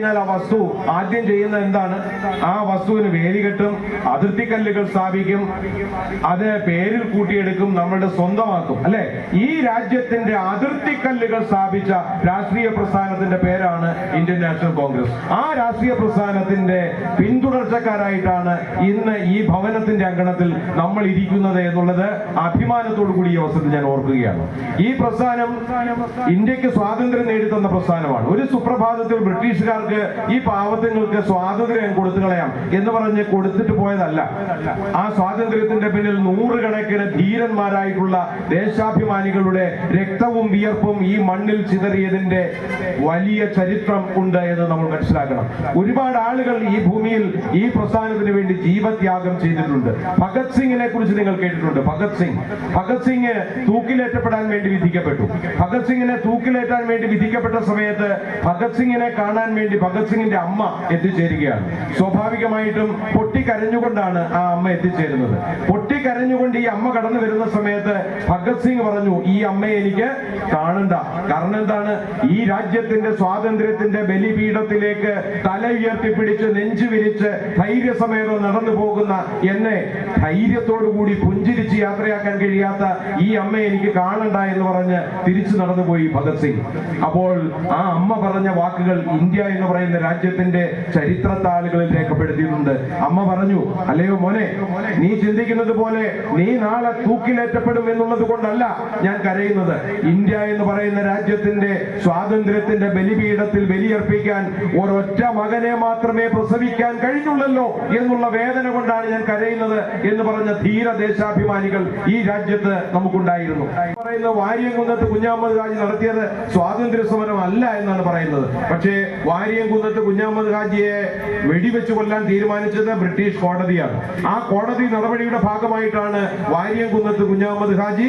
കഴിഞ്ഞാൽ ആ വസ്തു ആദ്യം ചെയ്യുന്ന എന്താണ്? ആ വസ്തുവിന് വേലി കെട്ടും അതിർത്തി കല്ലുകൾ സ്ഥാപിക്കും അത് പേരിൽ കൂട്ടിയെടുക്കും നമ്മളുടെ സ്വന്തമാക്കും അല്ലെ? ഈ രാജ്യത്തിന്റെ അതിർത്തി കല്ലുകൾ സ്ഥാപിച്ച രാഷ്ട്രീയ പ്രസ്ഥാനത്തിന്റെ പേരാണ് ഇന്ത്യൻ നാഷണൽ കോൺഗ്രസ്. ആ രാഷ്ട്രീയ പ്രസ്ഥാനത്തിന്റെ പിന്തുടർച്ചക്കാരായിട്ടാണ് ഇന്ന് ഈ ഭവനത്തിന്റെ അങ്കണത്തിൽ നമ്മൾ ഇരിക്കുന്നത് എന്നുള്ളത് അഭിമാനത്തോടു കൂടി ഈ അവസരത്തിൽ ഞാൻ ഓർക്കുകയാണ്. ഈ പ്രസ്ഥാനം ഇന്ത്യയ്ക്ക് സ്വാതന്ത്ര്യം നേടിത്തന്ന പ്രസ്ഥാനമാണ്. ഒരു സുപ്രഭാതത്തിൽ ബ്രിട്ടീഷുകാർക്ക് ഈ പാവത്തങ്ങൾക്ക് സ്വാതന്ത്ര്യം കൊടുത്തു കളയാം എന്ന് പറഞ്ഞ് കൊടുത്തിട്ട് പോയതല്ല. ആ സ്വാതന്ത്ര്യത്തിന്റെ പിന്നിൽ നൂറുകണക്കിന് ധീരന്മാരായിട്ടുള്ള ദേശാഭിമാനികളുടെ രക്തവും വിയർപ്പും ഈ മണ്ണിൽ ചിതറിയതിന്റെ വലിയ ചരിത്രം ഉണ്ട് എന്ന് നമ്മൾ മനസ്സിലാക്കണം. ഒരുപാട് ആളുകൾ ഈ ഭൂമിയിൽ ഈ പ്രസ്ഥാനത്തിന് വേണ്ടി ജീവത്യാഗം ചെയ്തിട്ടുണ്ട്. ഭഗത് സിംഗിനെ കുറിച്ച് നിങ്ങൾ കേട്ടിട്ടുണ്ട്. ഭഗത് സിംഗ്. ഭഗത് സിംഗ് തൂക്കിലേറ്റപ്പെടാൻ വേണ്ടി വിധിക്കപ്പെട്ടു. ഭഗത് സിംഗിനെ തൂക്കിലേറ്റാൻ വേണ്ടി വിധിക്കപ്പെട്ട സമയത്ത് ഭഗത് സിംഗിനെ കാണാൻ വേണ്ടി ഭഗത് സിംഗിന്റെ അമ്മ എത്തിച്ചേരുകയാണ്. സ്വാഭാവികമായിട്ടും പൊട്ടിക്കരഞ്ഞുകൊണ്ടാണ് ആ അമ്മ എത്തിച്ചേരുന്നത്. പൊട്ടിക്കരഞ്ഞുകൊണ്ട് ഈ അമ്മ കടന്നു വരുന്ന സമയത്ത് ഭഗത് സിംഗ് പറഞ്ഞു ഈ അമ്മയെ എനിക്ക് കാണണ്ട. കാരണം എന്താണ്? ഈ രാജ്യത്തിന്റെ സ്വാതന്ത്ര്യത്തിന്റെ ബലിപീഠത്തിലേക്ക് തല ഉയർത്തിപ്പിടിച്ച് നെഞ്ചു വിരിച്ച് ധൈര്യസമേതം നടന്നു പോകുന്ന എന്നെ ധൈര്യത്തോടു കൂടി പുഞ്ചിരിച്ച് യാത്രയാക്കാൻ കഴിയാത്ത ഈ അമ്മ എനിക്ക് കാണണ്ട എന്ന് പറഞ്ഞ് തിരിച്ചു നടന്നുപോയി ഭഗത് സിംഗ്. അപ്പോൾ ആ അമ്മ പറഞ്ഞ വാക്കുകൾ ഇന്ത്യ എന്ന് പറയുന്ന രാജ്യത്തിന്റെ ചരിത്ര താളുകളിൽ രേഖപ്പെടുത്തിയിട്ടുണ്ട്. അമ്മ പറഞ്ഞു അല്ലയോ മോനെ നീ ചിന്തിക്കുന്നത് പോലെ നീ നാളെ തൂക്കിലേറ്റപ്പെടും എന്നുള്ളത് കൊണ്ടല്ല ഞാൻ കരയുന്നത്. ഇന്ത്യ എന്ന് പറയുന്ന രാജ്യത്തിന്റെ സ്വാതന്ത്ര്യത്തിന്റെ ബലിപീഠത്തിൽ ബലിയർപ്പിക്കാൻ ഒരൊറ്റ മകനെ മാത്രമേ പ്രസവിക്കാൻ കഴിഞ്ഞുള്ളല്ലോ എന്നുള്ള വേദന കൊണ്ടാണ് ഞാൻ കരയുന്നത് എന്ന് പറഞ്ഞ ധീര ദേശാഭിമാനികൾ ഈ രാജ്യത്ത് നമുക്കുണ്ടായിരുന്നു. പറയുന്ന വാര്യംകുന്നത്ത് കുഞ്ഞാമ്മദ് രാജ് നടത്തിയത് സ്വാതന്ത്ര്യ അല്ല എന്നാണ് പറയുന്നത്. പക്ഷേ വാര്യംകുന്നത്ത് കുഞ്ഞാമ്മദ് ഹാജിയെ വെടിവെച്ച് കൊല്ലാൻ തീരുമാനിച്ചത് ബ്രിട്ടീഷ് കോടതിയാണ്. ആ കോടതി നടപടിയുടെ ഭാഗമായിട്ടാണ് വാര്യംകുന്നത്ത് കുഞ്ഞാമ്മദ് ഹാജി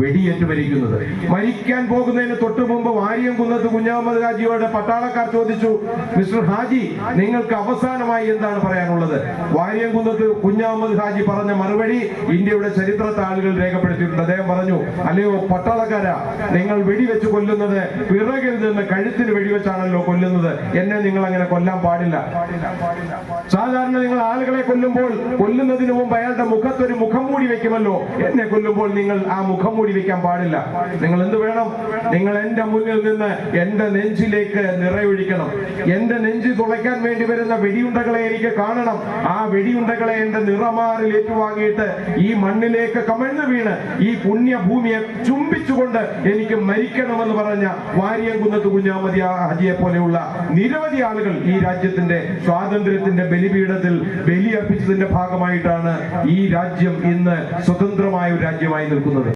വെടിയേറ്റ് മരിക്കുന്നത്. മരിക്കാൻ പോകുന്നതിന് തൊട്ടു മുമ്പ് വാര്യംകുന്നത്ത് കുഞ്ഞാമ്മദ് ഹാജിയോട് പട്ടാളക്കാർ ചോദിച്ചു മിസ്റ്റർ ഹാജി നിങ്ങൾക്ക് അവസാനമായി എന്താണ് പറയാനുള്ളത്? വാര്യംകുന്നത്ത് കുഞ്ഞാമ്മദ് ഹാജി പറഞ്ഞ മറുപടി ഇന്ത്യയുടെ ചരിത്ര താളുകൾ രേഖപ്പെടുത്തിയിട്ടുണ്ട്. അദ്ദേഹം പറഞ്ഞു അല്ലയോ പട്ടാളക്കാരാ നിങ്ങൾ വെടിവെച്ച് കൊല്ലുന്നത് പിറകിൽ നിന്ന് കഴുത്തിന് വെടിവെച്ചാണല്ലോ കൊല്ലുന്നത്. എന്നെ നിങ്ങൾ അങ്ങനെ കൊല്ലാൻ പാടില്ല. സാധാരണ നിങ്ങൾ ആളുകളെ കൊല്ലുമ്പോൾ കൊല്ലുന്നതിന് മുമ്പ് അയാളുടെ മുഖത്തൊരു മുഖം മൂടി വെക്കുമല്ലോ. എന്നെ കൊല്ലുമ്പോൾ നിങ്ങൾ ആ മുഖം മൂടി വെക്കാൻ പാടില്ല. നിങ്ങൾ എന്ത് വേണം? നിങ്ങൾ എന്റെ മുന്നിൽ നിന്ന് എന്റെ നെഞ്ചിലേക്ക് നിറയൊഴിക്കണം. എന്റെ നെഞ്ച് തുളയ്ക്കാൻ വേണ്ടി വരുന്ന വെടിയുണ്ടകളെ എനിക്ക് കാണണം. ആ വെടിയുണ്ടകളെ എന്റെ നിറമാറിൽ ഏറ്റുവാങ്ങിയിട്ട് ഈ മണ്ണിലേക്ക് കമഴ്ന്നു വീണ് ഈ പുണ്യഭൂമിയെ ചുംബിച്ചുകൊണ്ട് എനിക്ക് മരിക്കണമെന്ന് പറഞ്ഞ വാര്യംകുന്നത്ത് കുഞ്ഞാമതി ഹജിയെ പോലെയുള്ള നിരവധി ആളുകൾ ഈ രാജ്യത്തിന്റെ സ്വാതന്ത്ര്യത്തിന്റെ ബലിപീഠത്തിൽ ബലിയർപ്പിച്ചതിന്റെ ഭാഗമായിട്ടാണ് ഈ രാജ്യം ഇന്ന് സ്വതന്ത്രമായ ഒരു രാജ്യമായി നിൽക്കുന്നത്.